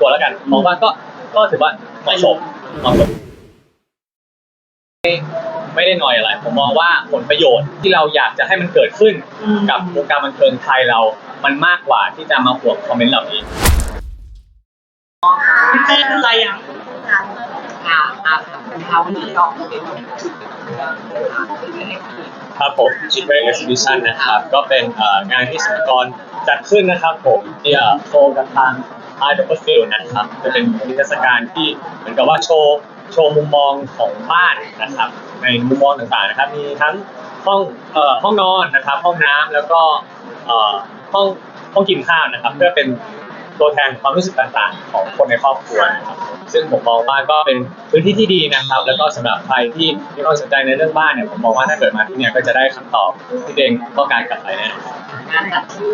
ตัวแล้วกันมองว่าก็ก็ถือว่าเหมาะสมเหมาะสมไม่ไม่ได้น้อยอะไร ผมมองว่าผลประโยชน์ที่เราอยากจะให้มันเกิดขึ้นกับวงการบันเทิงไทยเรา มันมากกว่าที่จะมาห่วงคอมเมนต์เหล่านี้พี่เต้เป็นไรยังอ่าอ่าค่ะวันนี้ก็เป็นครับผม Chick b r e a k Exhibition นะครับ ก็เป็นเอ่องานที่สมกรจัดขึ้นนะครับผมที่เอ่อโชว์กับทาง i d o u b l e Field นะครับ จะเป็นนิทรรศการที่เหมือนกับว่าโชว์โชว์มุมมองของบ้านนะครับ ในมุมมองต่างๆนะครับ มีทั้งห้องเอ่อห้องนอนนะครับ ห้องน้ำแล้วก็เอ่อห้องห้องกินข้าวนะครับ เพื่อเป็นตัวแทนความรู้สึกต่างๆ ของคนในครอบครัวนะครับซึ่งผมมองว่าก็เป็นพื้นที่ที่ดีนะครับ แล้วก็สำหรับใครที่มีความสนใจในเรื่องบ้านเนี่ยผมมองว่าถ้าเกิดมาที่เนี่ยก็จะได้คำตอบที่ตัวเองต้องการกลับไปแน่นอน งานจัดที่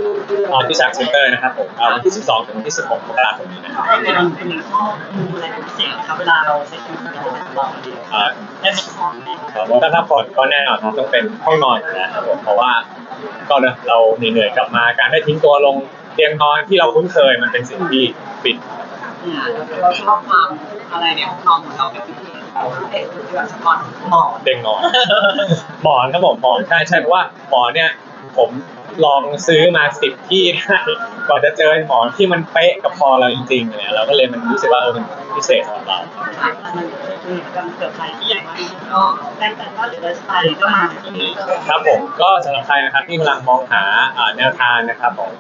อ่าที่ชักเซ็นเตอร์นะครับผมอ่าวันที่ 12 ถึงวันที่ 16มกราคมนี้นะครับเป็นเป็นข้อมูลอะไรพิเศษนะครับเวลาเราใช้ชีวิตประจำวันของเราเดียวอ่าได้มีข้อมูลครับถ้าพักผ่อนก็แน่นอนครับต้องเป็นห้องนอนนะครับผมเพราะว่าก็เนอะเราเหนื่อยๆกลับมาการได้ทิ้งตัวลงเตียงนอนที่เราคุ้นเคยมันเป็นสิ่งที่ปิดเราชอบความอะไรเนี่ยห้องนอนของเราเป็นพิเศษเอ๊ะคือแบบสปอนหมอนเตียงนอนหมอนครับผมหมอนใช่ใช่เพราะว่าหมอนเนี่ยผม ลองซื้อมาสิบที่ได้กว่าจะเจอหมอนที่มันเป๊ะกับคอเราจริงๆเนี่ยเราก็เลยมันรู้สึกว่าเออมันพิเศษสำหรับเราการเกิดใครที่อยากมาก็แต่งแต่งบ้านหรือสไตล์ก็มาที่นี่ครับผมก็สำหรับใครนะครับที่กำลังมองหาอ่อแนวทางนะครับของ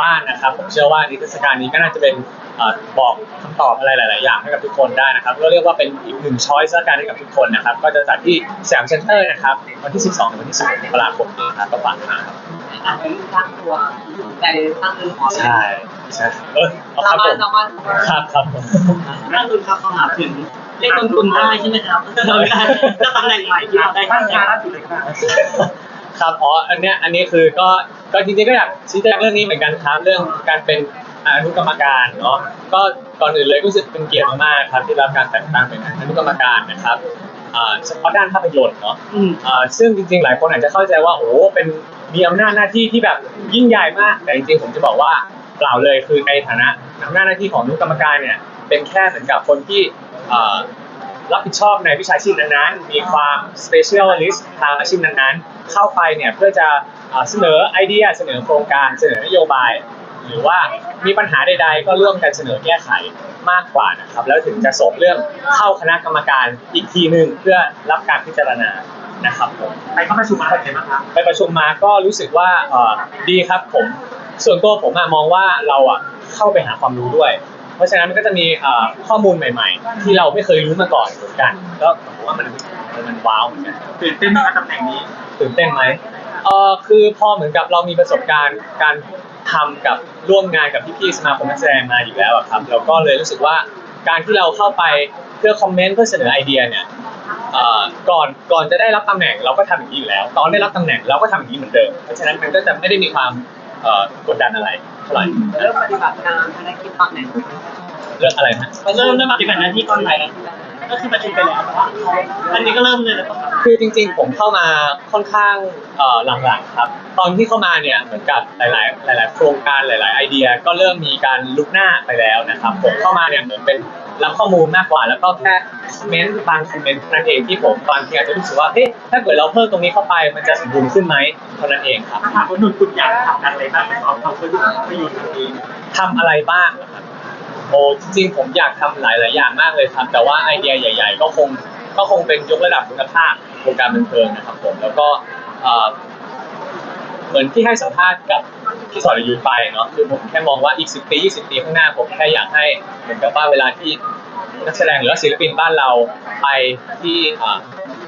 บ้านนะครับ ผมเชื่อว่านิทรรศการนี้ก็น่าจะเป็นอ่อบอกคำตอบอะไรหลาย ๆ อย่างให้กับทุกคนได้นะครับก็เรียกว่าเป็นอีกหนึ่งช้อยส์ละกันให้กับทุกคนนะครับ ก็จะจัดที่สยามเซ็นเตอร์นะครับวันที่ 12ถึงวันที่16มกราคมนี้นะครับก็ฝากนะครับ อะเป็นสร้างตัวแต่สร้างเรือนหอใช่ใช่เออเอาคสารับมาผรถมสามารถครับครับนั่นคือคำถามถึงเรียกลงทุนได้ใช่ไหมครับเราได้ถ้าตำแหน่งใหม่ที่เราได้ข้างงานล่าสุดเลยครับครับอ๋ออันเนี้ยอันนี้คือก็ก็จริงๆก็อยากชี้แจงเรื่องนี้เหมือนกันครับเรื่องการเป็นอนุกรรมการเนาะก็ก่อนอื่นเลยก็รู้สึกเป็นเกียรติมากๆครับที่รับการแต่งตั้งเป็นอนุกรรมการนะครับอ่าเฉพาะด้านภาพยนตร์เนาะ อืม อ่าซึ่งจริงๆ หลายคนอาจจะเข้าใจว่าโอ้เป็น มีอำนาจหน้าที่ที่แบบยิ่งใหญ่มาก แต่จริงๆผมจะบอกว่าเปล่าเลยคือในฐานะอำนาจหน้าที่ของอนุกรรมการเนี่ยเป็นแค่เหมือนกับคนที่รับผิดชอบในวิชาชีพนั้นๆ มีความ specialist ทางอาชีพนั้นๆ เข้าไปเนี่ยเพื่อจะเสนอไอเดียเสนอโครงการเสนอนโยบาย หรือว่ามีปัญหาใด ๆ ก็ร่วมกันเสนอแก้ไขมากกว่านะครับ แล้วถึงจะส่งเรื่องเข้าคณะกรรมการอีกทีหนึ่งเพื่อรับการพิจารณา นะครับผมไปเข้าประชุมมาเป็นไงบ้างครับไปประชุมมาก็รู้สึกว่าเอ่อดีครับผม ส่วนตัวผมอะมองว่าเราอะเข้าไปหาความรู้ด้วย เพราะฉะนั้นมันก็จะมีเอ่อข้อมูลใหม่ๆ ที่เราไม่เคยรู้มาก่อนเหมือนกัน ก็ผมว่ามันมันว้าวเหมือนกัน ตื่นเต้นมากกับตำแหน่งนี้ ตื่นเต้นไหมเออคือพอเหมือนกับเรามีประสบการณ์การทำกับร่วมงานกับพี่ๆสมาคมนักแสดงมาอยู่แล้วอะครับเราก็เลยรู้สึกว่าการที่เราเข้าไปเพื่อคอมเมนต์เพื่อเสนอไอเดียเนี่ย เอ่อก่อนก่อนจะได้รับตำแหน่งเราก็ทำอย่างนี้อยู่แล้ว ตอนได้รับตำแหน่งเราก็ทำอย่างนี้เหมือนเดิมเพราะฉะนั้นมันก็จะไม่ได้มีความเอ่อกดดันอะไรเท่าไหร่เริ่มปฏิบัติงานภารกิจตอนไหนเรื่องอะไรฮะเริ่มได้มาปฏิบัติหน้าที่ตอนไหนก็คือประชุมไปแล้วแต่ว่าอันนี้ก็เริ่มเลยแล้วคือจริง ๆ ผมเข้ามาค่อนข้างเอ่อหลังๆครับ ตอนที่เข้ามาเนี่ยเหมือนกับหลาย ๆ หลาย ๆ โครงการหลาย ๆ ไอเดียก็เริ่มมีการลุกหน้าไปแล้วนะครับผมเข้ามาเนี่ยเหมือนเป็น รับข้อมูลมากกว่า แล้วก็แค่คอมเมนต์บางคอมเมนต์เท่านั้นเองที่ผมบางทีอาจจะรู้สึกว่าเฮ้ยถ้าเกิดเราเพิ่มตรงนี้เข้าไปมันจะสมบูรณ์ขึ้นไหมเท่านั้นเองครับถ้าถามว่านุ่นคุณอยากทำอะไรบ้างในสองเขาคือประโยชน์ตรงนี้ทำอะไรบ้างเหรอครับโอ้จริงๆผมอยากทำหลายๆอย่างมากเลยครับ แต่ว่าไอเดียใหญ่ ๆ ก็คงก็คงเป็นยกระดับคุณภาพวงการบันเทิงนะครับผมแล้วก็ เหมือนที่ให้สัมภาษณ์กับพี่สรยุทไปเนาะคือผมแค่มองว่าอีก10ปี20ปีข้างหน้าผมแค่อยากให้เหมือนกับว่าเวลาที่นักแสดงหรือว่าศิลปินบ้านเราไปที่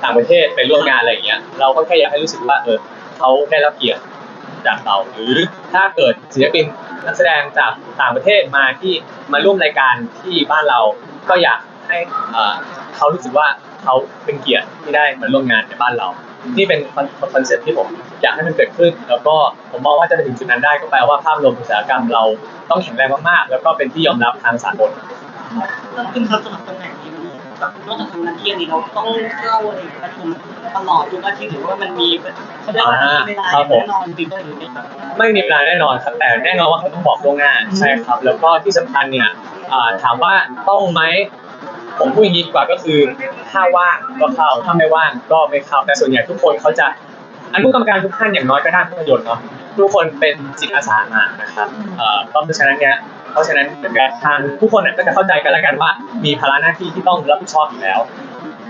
ต่างประเทศไปร่วมงานอะไรอย่างเงี้ยเราก็แค่อยากให้รู้สึกว่าเออเขาได้รับเกียรติจากเราหรือถ้าเกิดศิลปินนักแสดงจากต่างประเทศมาที่มาร่วมรายการที่บ้านเราก็อยากให้เขารู้สึกว่าเขาเป็นเกียรติที่ได้มาร่วมงานในบ้านเรา นี่เป็นคอนเซ็ปต์ที่ผมอยากให้มันเกิดขึ้น แล้วก็ผมมองว่าจะไปถึงจุดนั้นได้ก็แปลว่าภาพรวมอุตสาหกรรมเราต้องแข็งแรงมากๆ แล้วก็เป็นที่ยอมรับทางสากลต้องขึ้นครับสำหรับตำแหน่งนี้แบบนอกจากทำหน้าที่นี้เราต้องเข้าอะไรประชุมตลอดทุกอาทิตย์หรือว่ามันมีเขาเรียกว่าเวลาแน่นอนติดได้หรือไม่ไม่มีเวลาแน่นอนครับแต่แน่นอนว่าเขาต้องบอกล่วงหน้าใช่ครับ แล้วก็ที่สำคัญเนี่ยอ่าถามว่าต้องไหมผมพูดอย่างนี้ดีกว่าก็คือ ถ้าว่างก็เข้าถ้าไม่ว่างก็ไม่เข้าแต่ส่วนใหญ่ทุกคนเขาจะอนุกรรมการทุกท่านอย่างน้อยก็ด้านภาพยนตร์เนาะทุกคนเป็นจิตอาสามานะครับเอ่อเพราะฉะนั้นเนี่ยเพราะฉะนั้นเหมือนกันทางทุกคนน่ะก็จะเข้าใจกันแล้วกันว่า มีภาระหน้าที่ที่ต้องรับผิดชอบอยู่แล้ว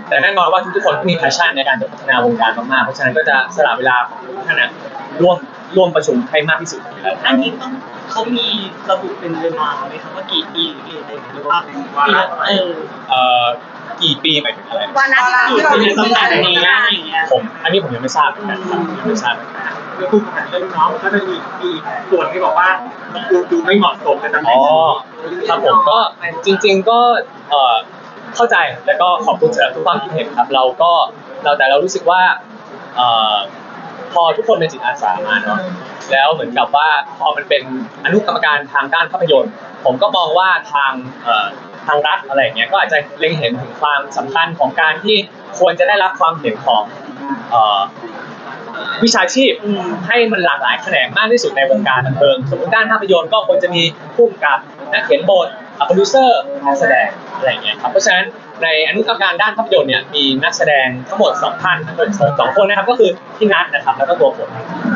แต่แน่นอนว่าทุกๆคนก็มี passion ในการจะพัฒนาวงการมากๆเพราะฉะนั้นก็จะสละเวลาของทุกท่านนะร่วมร่วมประชุมให้มากที่สุดอยู่แล้วอันนี้ต้องเขามีระบุเป็นเวลาไหมครับว่ากี่ปีกี่อะไรหรือว่าปีละเออเอ่อ กี่ปีหมายถึงอะไร วันนั้นกี่ที่เราปีได้สำยินคัญกันนี้นี้อะไรอย่างเงี้ย ผม อันนี้ผมยังไม่ทราบเหมือนกันครับยังไม่ทราบเหมือนกันแล้วพูดกันเรื่องน้องก็จะมีมีส่วนที่บอกว่าดูดูไม่เหมาะสมกับตำแหน่อ๋งอครับผมก็จริง ๆก็เอ่อเข้าใจแล้วก็ขอบคุณสำหรับทุกความคิดเห็นครับ เราก็เราแต่เรารู้สึกว่าเอ่อพอทุกคนเป็นจิตอาสามาเนาะแล้วเหมือนกับว่าพอมันเป็นอนุกรรมการทางด้านภาพยนตร์ ผมก็มองว่าทางเอ่อ ทางรัฐอะไรอย่างเงี้ยก็อาจจะเล็งเห็นถึงความสำคัญของการที่ควรจะได้รับความเห็นของเอ่อวิชาชีพอืมให้มันหลากหลายแขนงมากที่สุดในวงการบันเทิงสมมติด้านภาพยนตร์ก็ควรจะมีผู้กำกับนักเขียนบทโปรดิวเซอร์นักแสดงอะไรอย่างเงี้ยครับเพราะฉะนั้นในอนุกรรมการด้านภาพยนตร์เนี่ยมีนักแสดงทั้งหมดสองท่านสองสองคนนะครับก็คือพี่นัทนะครับแล้วก็ตัวผม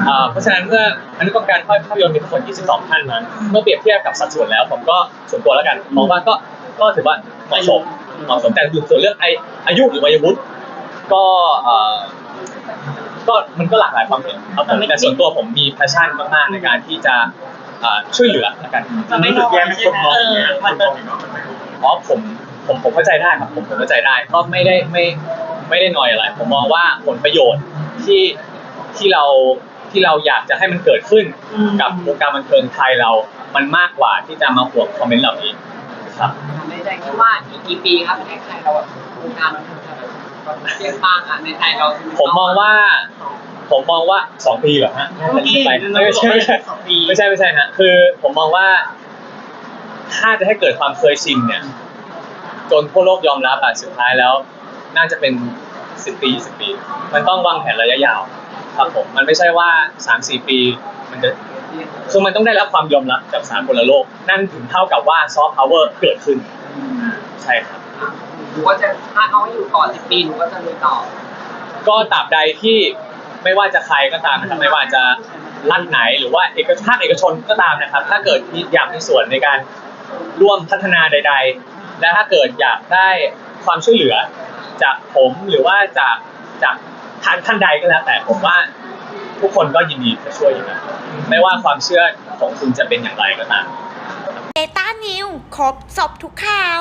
เอ่อเพราะฉะนั้นเมื่ออนุกรรมการภาพยนตร์มีทั้งหมด22ท่านนั้นเมื่อเปรียบเทียบกับสัดส่วนแล้ว ผมก็ส่วนตัวแล้วกันมองว่าก็ ก็ถือว่าเหมาะสมเหมาะสมแต่ส่วนเรื่องไออายุหรือวัยวุฒิก็เอ่อก็มันก็หลากหลายความเห็นครับผมแต่ส่วนตัวผมมี passion มากๆในการที่จะเอ่อช่วยเหลือละกันจะไม่รู้น้สึอกยแย่ไหมใช่คนไหมมองเออย่างอเงี้ยคมันนมจะองอย่างเงี้ยมันไม่ถูกเพราะผมผมผมเข้าใจได้ครับผมผมเข้าใจได้ก็ไม่ได้ไม่ไม่ได้น้อยอะไร ผมมองว่าผลประโยชน์ที่ที่เราที่เราอยากจะให้มันเกิดขึ้นกับวงการบันเทิงไทยเรา มันมากกว่าที่จะมาห่วงคอมเมนต์เหล่านี้ ครับในใจคิดว่าอีกกี่ปีครับประเทศไทยเราแบบวงการมันถึงจะแบบเปรี้ยงป้างอะในไทยเราผมมองว่า ผมมองว่าสองปีเหรอฮะเมื่อกี้ไปเราไม่บอกใช่ว่าไม่ใช่สองปีไม่ใช่ไม่ใช่ฮะคือ ผมมองว่า ถ้าจะให้เกิดความเคยชินเนี่ย จนทั่วโลกยอมรับอะสุดท้ายแล้ว น่าจะเป็นสิบปีสิบปี มันต้องวางแผนระยะยาว ครับผมมันไม่ใช่ว่าสามสี่ปี มันจะ คือมันต้องได้รับความยอมรับจากสากลโลก นั่นถึงเท่ากับว่าซอฟต์พาวเวอร์เกิดขึ้น ใช่ครับหนูก็จะถ้าเขาอยู่ต่อสิบปีหนูก็จะลุยต่อ ก็ตราบใดที่ไม่ว่าจะใครก็ตามนะครับไม่ว่าจะรัฐไหนหรือว่าเอกภาคเอกชนก็ตามนะครับ ถ้าเกิดอยากมีส่วนในการร่วมพัฒนาใด ๆ และถ้าเกิดอยากได้ความช่วยเหลือ จากผมหรือว่าจากจากท่านท่านใดก็แล้วแต่ผมว่า ทุกคนก็ยินดีจะช่วยอยู่นะไม่ว่าความเชื่อของคุณจะเป็นอย่างไรก็ตาม เดต้านิวครบจบทุกข่าว